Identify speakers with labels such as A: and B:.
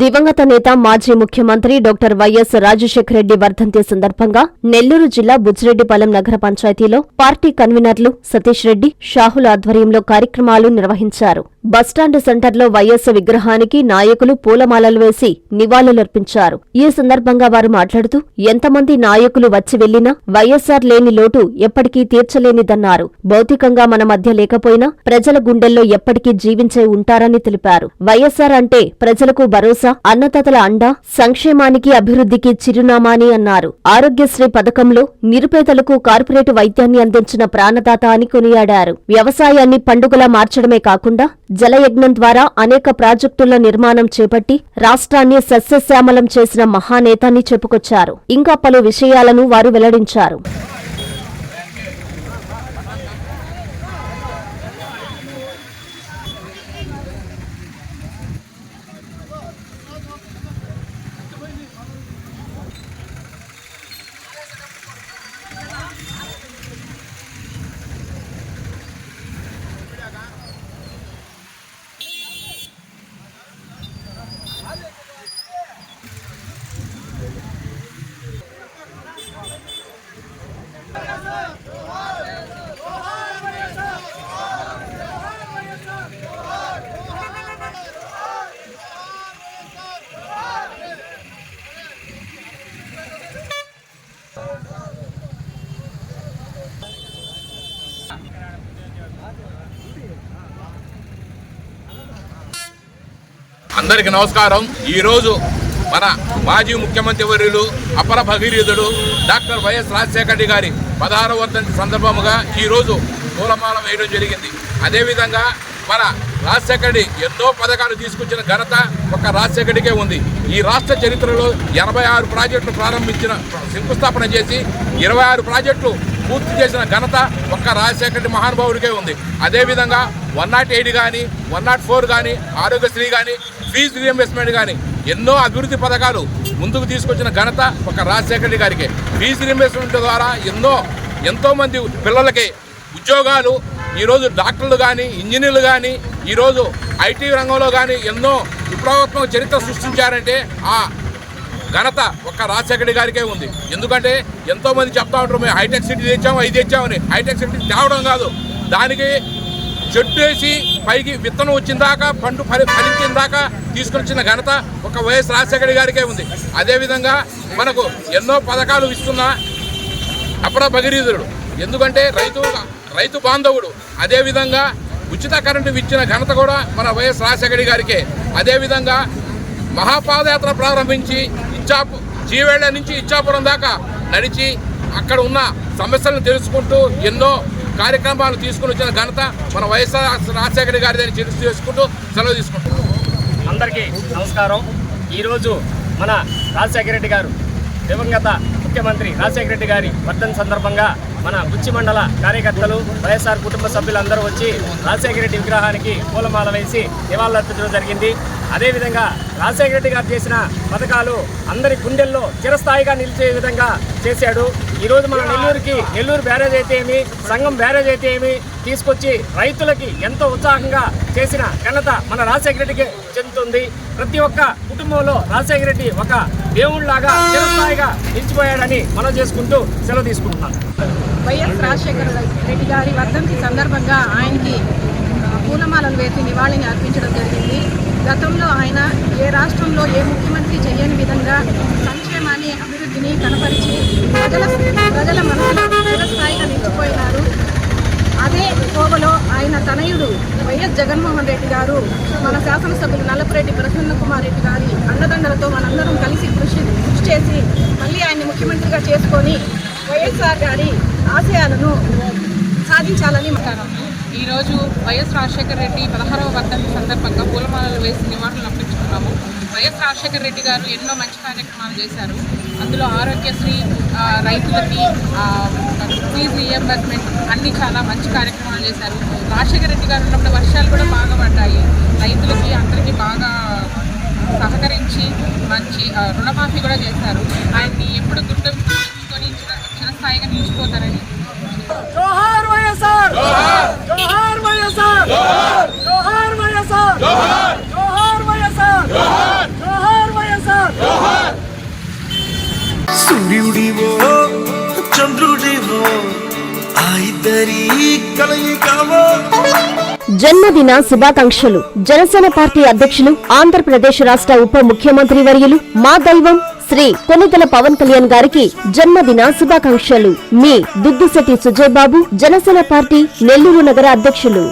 A: దివంగత నేత మాజీ ముఖ్యమంత్రి డాక్టర్ వైఎస్ రాజశేఖర రెడ్డి వర్ధంతి సందర్భంగా నెల్లూరు జిల్లా బుజ్జిరెడ్డిపాలెం నగర పంచాయతీలో పార్టీ కన్వీనర్లు సతీష్ రెడ్డి షాహుల ఆధ్వర్యంలో కార్యక్రమాలు నిర్వహించారు. బస్టాండ్ సెంటర్లో వైఎస్ విగ్రహానికి నాయకులు పూలమాలలు వేసి నివాళులర్పించారు. ఈ సందర్భంగా వారు మాట్లాడుతూ ఎంతమంది నాయకులు వచ్చి వెళ్ళినా వైఎస్సార్ లేని లోటు ఎప్పటికీ తీర్చలేనిదన్నారు. భౌతికంగా మన మధ్య లేకపోయినా ప్రజల గుండెల్లో ఎప్పటికీ జీవించే ఉంటారని తెలిపారు. వైఎస్సార్ అంటే ప్రజలకు భరోసా అన్నదాతల అండ సంక్షేమానికి అభివృద్ధికి చిరునామా అని అన్నారు. ఆరోగ్యశ్రీ పథకంలో నిరుపేదలకు కార్పొరేట్ వైద్యాన్ని అందించిన ప్రాణదాత అని కొనియాడారు. వ్యవసాయాన్ని పండుగలా మార్చడమే కాకుండా జలయజ్ఞం ద్వారా అనేక ప్రాజెక్టుల నిర్మాణం చేపట్టి రాష్ట్రాన్ని సస్యశ్యామలం చేసిన మహానేత అని చెప్పుకొచ్చారు. ఇంకా పలు విషయాలను వారు వెల్లడించారు.
B: అందరికి నమస్కారం. ఈరోజు మన మాజీ ముఖ్యమంత్రి వర్యులు అపర భగీరథుడు డాక్టర్ వైఎస్ రాజశేఖర రెడ్డి గారి పదహారవ వర్ధంతి సందర్భముగా ఈరోజు పూలమాల వేయడం జరిగింది. అదేవిధంగా మన రాజశేఖర రెడ్డి ఎన్నో పథకాలు తీసుకొచ్చిన ఘనత ఒక రాజశేఖర ఉంది. ఈ రాష్ట్ర చరిత్రలో ఎనభై ఆరు ప్రాజెక్టులు ప్రారంభించిన శంకుస్థాపన చేసి ఇరవై ఆరు ప్రాజెక్టులు పూర్తి చేసిన ఘనత ఒక్క రాజశేఖర రెడ్డి మహానుభావుడికే ఉంది. అదేవిధంగా వన్ నాట్ ఎయిట్ కానీ వన్ నాట్ ఫోర్ కానీ ఆరోగ్యశ్రీ కానీ ఫీజు రియంబర్స్మెంట్ కానీ ఎన్నో అభివృద్ధి పథకాలు ముందుకు తీసుకొచ్చిన ఘనత ఒక రాజశేఖర రెడ్డి గారికి. ఫీజు రీఎంబర్స్మెంట్ ద్వారా ఎన్నో ఎంతోమంది పిల్లలకి ఉద్యోగాలు ఈరోజు డాక్టర్లు కానీ ఇంజనీర్లు కానీ ఈరోజు ఐటీ రంగంలో కానీ ఎన్నో విప్లవాత్మక చరిత్ర సృష్టించారంటే ఆ ఘనత ఒక్క రాజశేఖర గారికే ఉంది. ఎందుకంటే ఎంతోమంది చెప్తా ఉంటారు మేము హైటెక్ సిటీ తెచ్చాము అది తెచ్చామని. హైటెక్ సిటీ తేవడం కాదు. దానికి చెట్టు వేసి పైకి విత్తనం వచ్చిన దాకా పండు ఫలి ఫలించిన దాకా తీసుకొచ్చిన ఘనత ఒక వైఎస్ రాజశేఖర గారికే ఉంది. అదేవిధంగా మనకు ఎన్నో పథకాలు ఇస్తున్న అపర భగీరథుడు. ఎందుకంటే రైతు రైతు బాంధవుడు. అదేవిధంగా ఉచిత కరెంటు ఇచ్చిన ఘనత కూడా మన వైఎస్ రాజశేఖర గారికే. అదేవిధంగా మహాపాదయాత్ర ప్రారంభించి ఇచ్చాపు జీవేళ్ళ నుంచి ఇచ్చాపురం దాకా నడిచి అక్కడ ఉన్న సమస్యలను తెలుసుకుంటూ ఎన్నో కార్యక్రమాలు తీసుకుని వచ్చిన ఘనత మన వైఎస్ఆర్ రాజశేఖర గారి దాన్ని తెలుసు చేసుకుంటూ సెలవు తీసుకుంటాం
C: అందరికీ నమస్కారం. ఈరోజు మన రాజశేఖర రెడ్డి గారు దివంగత ముఖ్యమంత్రి రాజశేఖర రెడ్డి గారి వర్ధన సందర్భంగా మన బుచ్చి మండల కార్యకర్తలు వైఎస్ఆర్ కుటుంబ సభ్యులందరూ వచ్చి రాజశేఖర రెడ్డి విగ్రహానికి పూలమాల వేసి నివాళులర్పించడం జరిగింది. అదేవిధంగా రాజశేఖర రెడ్డి గారు చేసిన పథకాలు అందరి గుండెల్లో చిరస్థాయిగా నిలిచే విధంగా చేశాడు. ఈరోజు మన నెల్లూరుకి నెల్లూరు బ్యారేజ్ అయితే ఏమి సంఘం బ్యారేజ్ అయితే ఏమి తీసుకొచ్చి రైతులకి ఎంతో ఉత్సాహంగా చేసిన ఘనత మన రాజశేఖర రెడ్డికి చెందుతుంది. ప్రతి ఒక్క కుటుంబంలో రాజశేఖర రెడ్డి ఒక దేవుళ్ళాగా చిరస్థాయిగా నిలిచిపోయాడని మనం చేసుకుంటూ సెలవు తీసుకుంటున్నాను
D: వైఎస్ రాజశేఖర రెడ్డి గారి వర్ధంతి సందర్భంగా ఆయనకి పూలమాలలు వేసి నివాళిని అర్పించడం జరిగింది. గతంలో ఆయన ఏ రాష్ట్రంలో ఏ ముఖ్యమంత్రి చేయని విధంగా సంక్షేమాన్ని అభివృద్ధిని కనపరిచి ప్రజల ప్రజల మనసులో స్థాయిగా నిలిచిపోయినారు. అదే కోవలో ఆయన తనయుడు వైఎస్ జగన్మోహన్ రెడ్డి గారు మన శాసనసభ్యులు నల్లపురెడ్డి ప్రసన్న కుమార్ రెడ్డి గారి అండదండలతో మనందరం కలిసి కృషి కృషి చేసి మళ్ళీ ఆయన్ని ముఖ్యమంత్రిగా చేసుకొని వైఎస్ఆర్ గారి ఆశయాలను సాధించాలని మాట్లాడారు
E: ఈరోజు వైఎస్ రాజశేఖర రెడ్డి పదహారవ వర్ధంతి సందర్భంగా పూలమాలలు వేసి నివాళులు అర్పించుకున్నాము. వైఎస్ రాజశేఖర రెడ్డి గారు ఎన్నో మంచి కార్యక్రమాలు చేశారు. అందులో ఆరోగ్యశ్రీ రైతులకి ఫీజు రియంబర్స్మెంట్ అన్ని చాలా మంచి కార్యక్రమాలు చేశారు. రాజశేఖర రెడ్డి గారు ఉన్నప్పుడు వర్ష కూడా బాగా పడ్డాయి రైతులకి అందరికీ బాగా సహకరించి మంచి ఆ, రుణమాఫీ కూడా చేశారు ఆయన్ని ఎప్పుడు గుర్తు గుర్తుంచుకొని చిర- చిరస్థాయిగా నిలిచిపోతారని
C: జోహార్ వైఎస్ఆర్ జోహార్ వైఎస్ఆర్ జోహార్ వైఎస్ఆర్ జోహార్ వైఎస్ఆర్ జోహార్
F: సూర్యుడివో చంద్రుడివో ఆ ఇద్దరి కలయికవో.
A: జన్మదిన శుభాకాంక్షలు. జనసేన పార్టీ అధ్యక్షులు ఆంధ్రప్రదేశ్ రాష్ట్ర ఉప ముఖ్యమంత్రి వర్యులు మా దైవం శ్రీ కొనిదల పవన్ కళ్యాణ్ గారికి జన్మదిన శుభాకాంక్షలు. మీ దుద్దిశెట్టి సుజయ్ బాబు జనసేన పార్టీ నెల్లూరు నగర అధ్యక్షులు.